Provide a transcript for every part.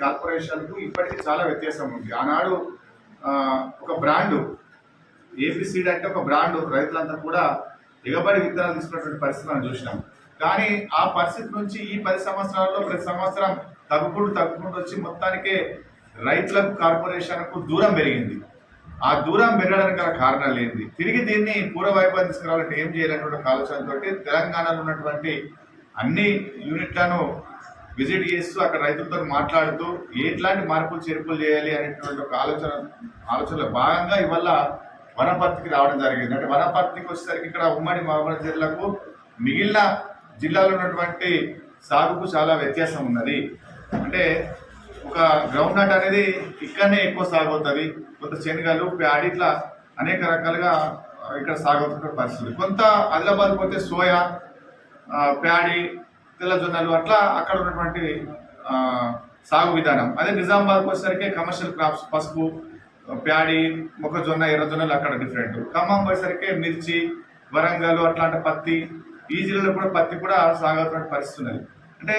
కార్పొరేషన్కు ఇప్పటికీ చాలా వ్యత్యాసం ఉంది. ఆనాడు ఒక బ్రాండు ఏపీసీడ్ అంటే ఒక బ్రాండ్ రైతులంతా కూడా ఎగబడి విత్తనాలు తీసుకున్నటువంటి పరిస్థితి మనం చూసినాం. కానీ ఆ పరిస్థితి నుంచి ఈ పది సంవత్సరాల్లో ప్రతి సంవత్సరం తగ్గుకుంటూ తగ్గుకుంటూ వచ్చి మొత్తానికే రైతులకు కార్పొరేషన్కు దూరం పెరిగింది. ఆ దూరం పెరగడానికి గల కారణాలు ఏంటి? తిరిగి దీన్ని పూర్వ వైభవం తీసుకురావాలంటే ఏం చేయాలనేటువంటి ఆలోచనతో తెలంగాణలో ఉన్నటువంటి అన్ని యూనిట్లను విజిట్ చేస్తూ అక్కడ రైతులతో మాట్లాడుతూ ఎట్లాంటి మార్పులు చేర్పులు చేయాలి అనేటువంటి ఒక ఆలోచన ఆలోచనలో భాగంగా ఇవాళ వనపర్తికి రావడం జరిగింది. అంటే వనపర్తికి వచ్చేసరికి ఇక్కడ ఉమ్మడి మహబూబ్ జిల్లాకు మిగిలిన జిల్లాలో ఉన్నటువంటి సాగుకు చాలా వ్యత్యాసం ఉన్నది. అంటే ఒక గ్రౌండ్ నట్ అనేది ఇక్కడనే ఎక్కువ సాగు అవుతుంది కొంత శనగలు ప్యాడి ఇట్లా అనేక రకాలుగా ఇక్కడ సాగవుతున్న పరిస్థితి. కొంత ఆదిలాబాద్ పోతే సోయా ఆ, ప్యాడీ తెల్ల జొన్నలు అట్లా అక్కడ ఉన్నటువంటి సాగు విధానం. అదే నిజామాబాద్కి వచ్చేసరికి కమర్షియల్ క్రాప్స్ పసుపు ప్యాడీ మొక్కజొన్న ఎర్రజొన్నలు అక్కడ డిఫరెంట్ ఖమ్మం పోయేసరికి మిర్చి వరంగల్ అట్లాంటి పత్తి ఈ జిల్లాలో కూడా పత్తి కూడా సాగుతున్న పరిస్థితి ఉన్నది. అంటే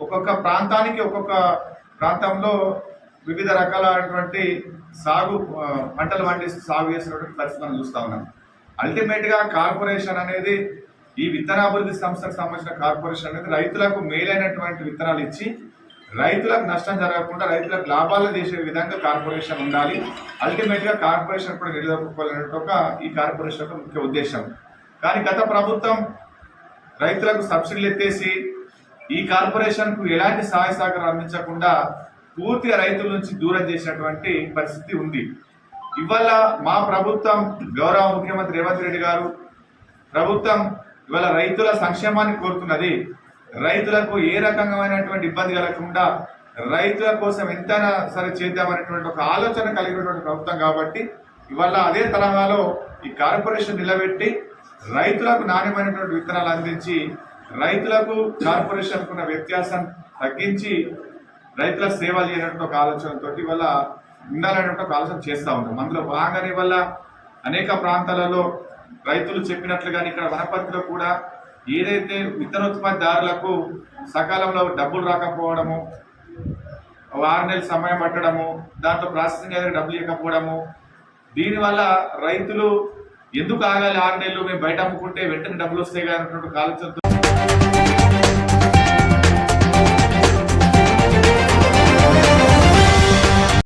ఒక్కొక్క ప్రాంతానికి ఒక్కొక్క ప్రాంతంలో వివిధ రకాలైనటువంటి సాగు పంటలు పండిస్తూ సాగు చేసినటువంటి పరిస్థితి మనం చూస్తా ఉన్నాం. అల్టిమేట్గా కార్పొరేషన్ అనేది ఈ విత్తనాభివృద్ధి సంస్థకు సంబంధించిన కార్పొరేషన్ అనేది రైతులకు మేలైనటువంటి విత్తనాలు ఇచ్చి రైతులకు నష్టం జరగకుండా రైతులకు లాభాలు చేసే విధంగా కార్పొరేషన్ ఉండాలి. అల్టిమేట్గా కార్పొరేషన్ కూడా నిలదొక్కుకోవాలనే ఒక ఈ కార్పొరేషన్ యొక్క ముఖ్య ఉద్దేశం. కానీ గత ప్రభుత్వం రైతులకు సబ్సిడీలు ఎత్తేసి ఈ కార్పొరేషన్కు ఎలాంటి సహాయ సహకారం అందించకుండా పూర్తిగా రైతుల నుంచి దూరం చేసినటువంటి పరిస్థితి ఉంది. ఇవాళ మా ప్రభుత్వం గౌరవ ముఖ్యమంత్రి రేవంత్ రెడ్డి గారు ప్రభుత్వం ఇవాళ రైతుల సంక్షేమాన్ని కోరుతున్నది. రైతులకు ఏ రకమైనటువంటి ఇబ్బంది కలగకుండా రైతుల కోసం ఎంతైనా సరే చేద్దామనేటువంటి ఒక ఆలోచన కలిగినటువంటి ప్రభుత్వం కాబట్టి ఇవాళ అదే తరహాలో ఈ కార్పొరేషన్ నిలబెట్టి రైతులకు నాణ్యమైనటువంటి విత్తనాలు అందించి రైతులకు కార్పొరేషన్ ఉన్న వ్యత్యాసం తగ్గించి రైతుల సేవలు చేయనటువంటి ఒక ఆలోచనతో ఇవాళ ఉండాలనేటువంటి ఒక ఆలోచన చేస్తూ ఉన్నాం. అందులో భాగంగానే వల్ల అనేక ప్రాంతాలలో రైతులు చెప్పినట్లుగానే ఇక్కడ వనపర్తిలో కూడా ఏదైతే విత్తనోత్పత్తిదారులకు సకాలంలో డబ్బులు రాకపోవడము ఆరు నెలల సమయం పట్టడము దాంట్లో ప్రాసెసింగ్ అయితే డబ్బులు ఇవ్వకపోవడము దీనివల్ల రైతులు ఎందుకు ఆగాలి ఆరు నెలలు మేము బయట అమ్ముకుంటే వెంటనే డబ్బులు వస్తాయి కానీ ఆలోచనతో